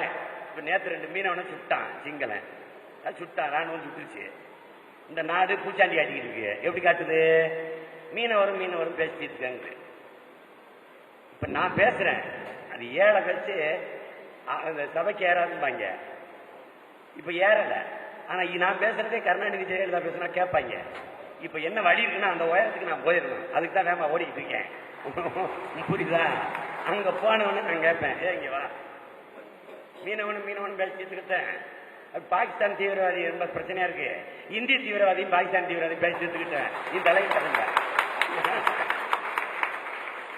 இப்ப நேத்து ரெண்டு மீனவனை சுட்டான் சிங்களன். சுட்டான் ராணுவம் சுட்டுருச்சு. இந்த நாடு பூச்சாண்டி ஆட்டிக்கிட்டு இருக்கு. எப்படி காட்டுது? மீனவரும் மீனவரும் பேசிட்டு இருக்காங்க. இப்ப நான் பேசுறேன். அது ஏழை கழிச்சு அந்த சபைக்கு ஏறாதும்பாங்க. இப்ப ஏறல. ஆனா நான் பேசுறதே கருணாநிதி ஜெயலலிதா பேசுனா கேட்பாங்க. இப்ப என்ன வழி இருக்குன்னா அந்த உயரத்துக்கு நான் போயிடணும். அதுக்கு தான் வேமா ஓடிக்கிட்டு இருக்கேன். புரியுதா? அங்க போனவன நான் கேட்பேன். ஏ இங்க வா. மீனவனும் மீனவனும் பேசிட்டு அது பாகிஸ்தான் தீவிரவாதி ரொம்ப பிரச்சனையா இருக்கு. இந்திய தீவிரவாதியும் பாகிஸ்தான் தீவிரவாதியும் பேசிட்டுக்கிட்டேன் இந்த தலையை தரங்க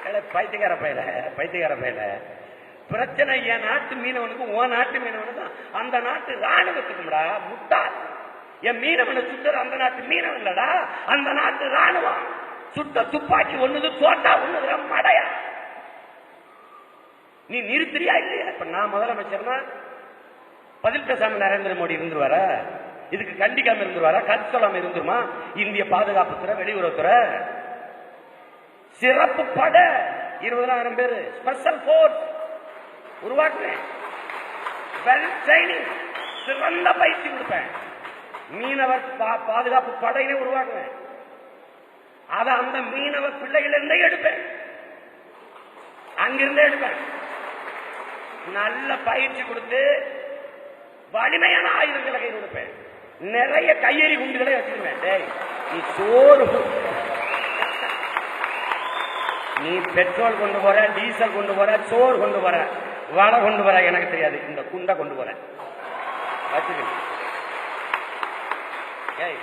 ஏலே, பைத்தியக்கார பையல பைத்தியக்கார பயில. பிரச்சனை என் நாட்டு மீனவனுக்கு உன் நாட்டு மீனவனுக்கும் அந்த நாட்டு ராணுவத்துக்கும்டா முட்டாள். என் மீனவனை சுத்தர் அந்த நாட்டு மீனவன் இல்லடா. அந்த நாட்டு ராணுவம் சுட்ட துப்பாக்கி ஒண்ணுது தோட்டா ஒண்ணுதுற மடையா. நீ நிறுத்துறியா இல்லையா? இப்ப நான் முதலமைச்சர்னா பதில் பேசாம நரேந்திர மோடி இருந்துருவாரா? இதுக்கு கண்டிக்காம இருந்துருவாரா? கருத்து சொல்லாம இருந்துருமா? இந்திய பாதுகாப்புத்துறை வெளியுறவுத்துறை சிறப்பு பட! இருபதாயிரம் பேர். ஸ்பெஷல் போர்ஸ் உருவாக்குறேன் ட்ரைனிங் சிறந்த பயிற்சி கொடுப்பேன். மீனவர் பா- பாதுகாப்பு படையினை உருவாக்குவேன் அதை அந்த மீனவ பிள்ளைகளிருந்தே எடுப்பேன். அங்கிருந்தே எடுப்பேன். நல்ல பயிற்சி கொடுத்து வலிமையான ஆயுதங்களை கை கொடுப்பேன். நிறைய கையெறி குண்டுகளை வச்சிருவேன். டேய் நீ சோறு நீ பெட்ரோல் கொண்டு போற டீசல் கொண்டு போற சோறு கொண்டு போற வடை கொண்டு போற எனக்கு தெரியாது. இந்த குண்டை கொண்டு போற. வச்சுக்க ஏய்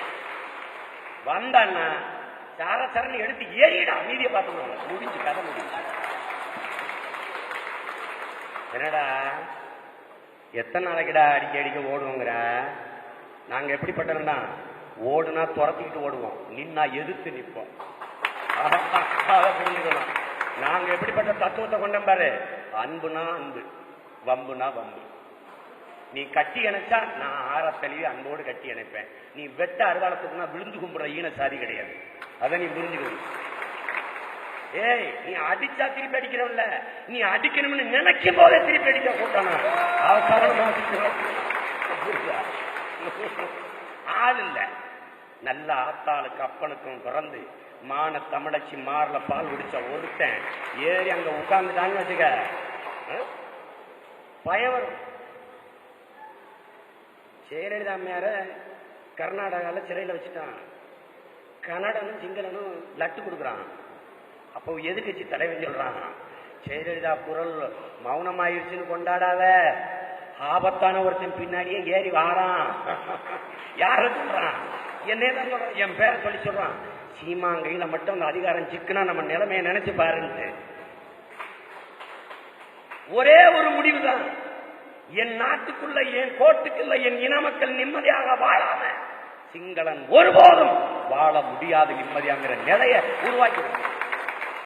வந்தான்னா சார சரணி எடுத்து ஏறிடா மீதியை பார்த்துக்கணும் முடிஞ்சு கதை முடிஞ்சு. என்னடா? எத்தனை நாளைக்குடா அடிக்க அடிக்க ஓடுவோங்கிற? நாங்க எப்படிப்பட்டவன்னா ஓடுனா துரத்திக்கிட்டு ஓடுவோம். நின்னா எதிர்த்து நிற்போம். அதை புரிஞ்சுக்கணும். நாங்க எப்படிப்பட்ட தத்துவத்தை கொண்டோம் பாரு. அன்புனா அன்பு வம்புனா வம்பு. நீ கட்டி அணைச்சா நான் ஆற தெளிவு அன்போடு கட்டி அணைப்பேன். நீ வெட்ட அருவாளத்துக்குனா விழுந்து கும்புற ஈன சாதி கிடையாது. அதை நீ புரிஞ்சுக்கணும். ஏய் நீ அடிச்சா திருப்பி அடிக்கிறவன்ல நீ அடிக்கணும்னு நினைக்கும் போதே திருப்பி அடிக்க கூட்டானா? அவசரமா ஆள் இல்ல. நல்ல ஆத்தாளுக்கு அப்பனுக்கும் பிறந்து மான தமிழச்சி மாறல பால் குடிச்ச ஒருத்தன். ஏறி அங்க உட்கார்ந்துட்டான்னு வச்சுக்க. ஆ? பயம் வரும். ஜெயலலிதா அம்மையார கர்நாடகால சிறையில வச்சுட்டான். கன்னடனும் சிங்களனும் லட்டு கொடுக்குறான். அப்போ எதிர்கட்சி தலைவன் சொல்றாங்க? ஜெயலலிதா குரல் மௌனமாயிருச்சுன்னு கொண்டாடாத. ஆபத்தான ஒருத்தன் பின்னாடியே ஏறி வாரான். யார சொல்றான்? என்னே தான் சொல்றான். என் பேரை சொல்லி சொல்றான். சீமாங்கையில மட்டும் அந்த அதிகாரம் சிக்குனா நம்ம நிலைமைய நினைச்சு பாருன்ட்டு. ஒரே ஒரு முடிவுதான். என் நாட்டுக்குள்ள என் கோட்டுக்குள்ள என் இன மக்கள் நிம்மதியாக வாழாம சிங்களன் ஒருபோதும் வாழ முடியாது நிம்மதியாங்கிற நிலையை உருவாக்கி